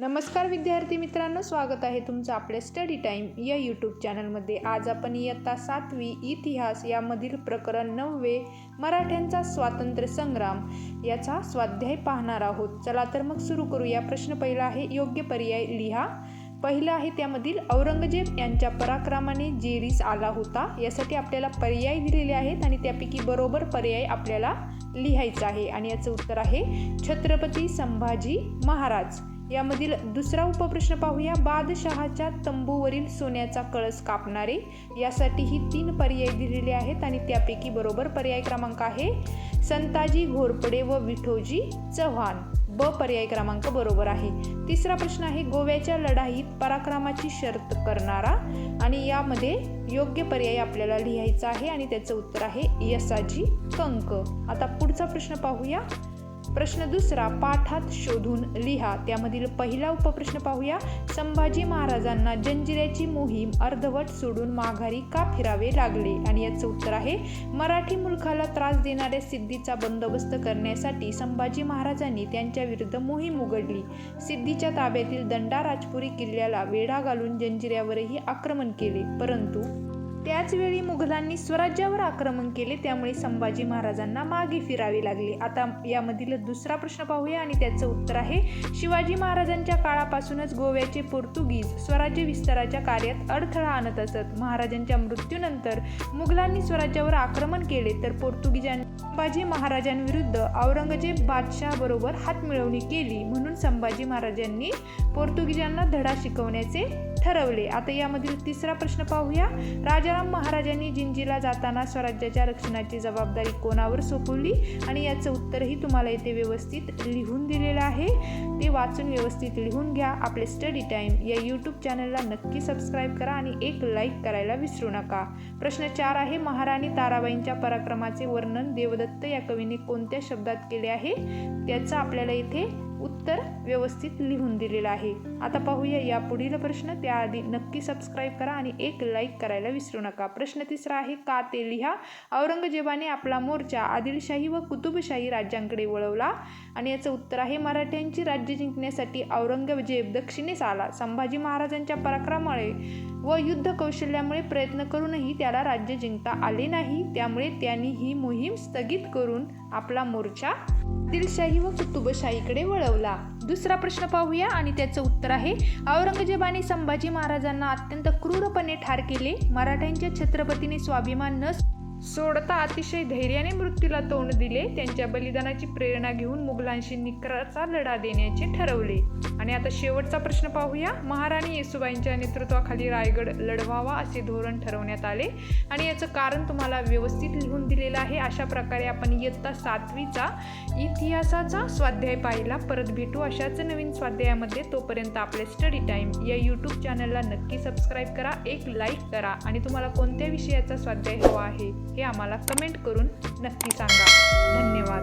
नमस्कार विद्यार्थी मित्रांनो स्वागत आहे तुमचं आपल्या स्टडी टाईम या यूट्यूब चॅनलमध्ये आज आपण इयत्ता सातवी इतिहास यामधील प्रकरण नववे मराठ्यांचा स्वातंत्र्य संग्राम याचा स्वाध्याय पाहणार आहोत. चला तर मग सुरू करूया प्रश्न पहिला आहे योग्य पर्याय लिहा. पहिला आहे त्यामधील औरंगजेब यांच्या पराक्रमाने जेरीस आला होता. यासाठी आपल्याला पर्याय दिलेले आहेत आणि त्यापैकी बरोबर पर्याय आपल्याला लिहायचा आहे. आणि याचं उत्तर आहे छत्रपती संभाजी महाराज. यामधील दुसरा उपप्रश्न पाहूया. बादशहाच्या तंबूवरील सोन्याचा कळस कापणारे. यासाठीही तीन पर्याय दिलेले आहेत आणि त्यापैकी बरोबर पर्याय क्रमांक आहे. संताजी घोरपडे व विठोजी चव्हाण. ब पर्याय क्रमांक बरोबर आहे. तिसरा प्रश्न आहे गोव्याच्या लढाईत पराक्रमाची शर्त करणारा आणि यामध्ये योग्य पर्याय आपल्याला लिहायचा आहे आणि त्याचं उत्तर आहे यसाजी कंक. आता पुढचा प्रश्न पाहूया. प्रश्न दुसरा पाठात शोधून लिहा. त्यामधील पहिला उपप्रश्न पाहूया. संभाजी महाराजांना जंजिऱ्याची मोहीम अर्धवट सोडून माघारी का फिरावे लागले? आणि याचं उत्तर आहे मराठी मुलखाला त्रास देणाऱ्या सिद्धीचा बंदोबस्त करण्यासाठी संभाजी महाराजांनी त्यांच्या विरुद्ध मोहीम उघडली. सिद्धीच्या ताब्यातील दंडा राजपुरी किल्ल्याला वेढा घालून जंजिऱ्यावरही आक्रमण केले. परंतु त्याचवेळी मुघलांनी स्वराज्यावर आक्रमण केले त्यामुळे संभाजी महाराजांना मागे फिरावे लागले. आता यामधील दुसरा प्रश्न पाहूया आणि त्याचं उत्तर आहे शिवाजी महाराजांच्या काळापासूनच गोव्याचे पोर्तुगीज स्वराज्य विस्ताराच्या कार्यात अडथळा आणत असत. महाराजांच्या मृत्यूनंतर मुघलांनी स्वराज्यावर आक्रमण केले तर पोर्तुगीजांनी संभाजी महाराजांविरुद्ध औरंगजेब बादशहाबरोबर हातमिळवणी केली म्हणून संभाजी महाराजांनी पोर्तुगीजांना धडा शिकवण्याचे ठरवले. आता यामधील तिसरा प्रश्न पाहूया. राजाराम महाराजांनी जिंजीला जाताना स्वराज्याच्या रक्षणाची जबाबदारी कोणावर सोपवली? आणि याचं उत्तरही तुम्हाला इथे व्यवस्थित लिहून दिलेलं आहे. वाचून व्यवस्थित लिहून घ्या. आपले स्टडी टाईम या यूट्यूब चॅनलला नक्की सबस्क्राईब करा आणि एक लाईक करायला विसरू नका. प्रश्न चार आहे महाराणी ताराबाईंच्या पराक्रमाचे वर्णन देवदत्त या कवीने कोणत्या शब्दात केले आहे? त्याचं आपल्याला इथे उत्तर व्यवस्थित लिहून दिलेलं आहे. आता पाहूया या पुढील प्रश्न. त्याआधी नक्की सबस्क्राईब करा आणि एक लाईक करायला विसरू नका. प्रश्न तिसरा आहे का ते लिहा? औरंगजेबाने आपला मोर्चा आदिलशाही व कुतुबशाही राज्यांकडे वळवला आणि याचं उत्तर आहे मराठ्यांची राज्य जिंकण्यासाठी औरंगजेब दक्षिणेस आला. संभाजी महाराजांच्या पराक्रमामुळे व युद्ध कौशल्यामुळे प्रयत्न करूनही त्याला राज्य जिंकता आले नाही. त्यामुळे त्यांनी ही मोहीम स्थगित करून आपला मोर्चा दिलशाही व कुतुबशाहीकडे वळवला. दुसरा प्रश्न पाहूया आणि त्याचं उत्तर आहे औरंगजेबाने संभाजी महाराजांना अत्यंत क्रूरपणे ठार केले. मराठ्यांच्या छत्रपतीने स्वाभिमान न सोडता अतिशय धैर्याने मृत्यूला तोंड दिले. त्यांच्या बलिदानाची प्रेरणा घेऊन मुघलांशी निकराचा लढा देण्याचे ठरवले. आणि आता शेवटचा प्रश्न पाहूया. महाराणी येसुबाईंच्या नेतृत्वाखाली रायगड लढवावा असे धोरण ठरवण्यात आले. आणि याचं कारण तुम्हाला व्यवस्थित लिहून दिलेलं आहे. अशा प्रकारे आपण इयत्ता सातवीचा इतिहासाचा स्वाध्याय पाहिला. परत भेटू अशाच नवीन स्वाध्यायामध्ये. तोपर्यंत आपले स्टडी टाईम या यूट्यूब चॅनलला नक्की सबस्क्राईब करा. एक लाईक करा. आणि तुम्हाला कोणत्या विषयाचा स्वाध्याय हवा आहे? हे आम्हाला कमेंट करून नक्की सांगा. धन्यवाद.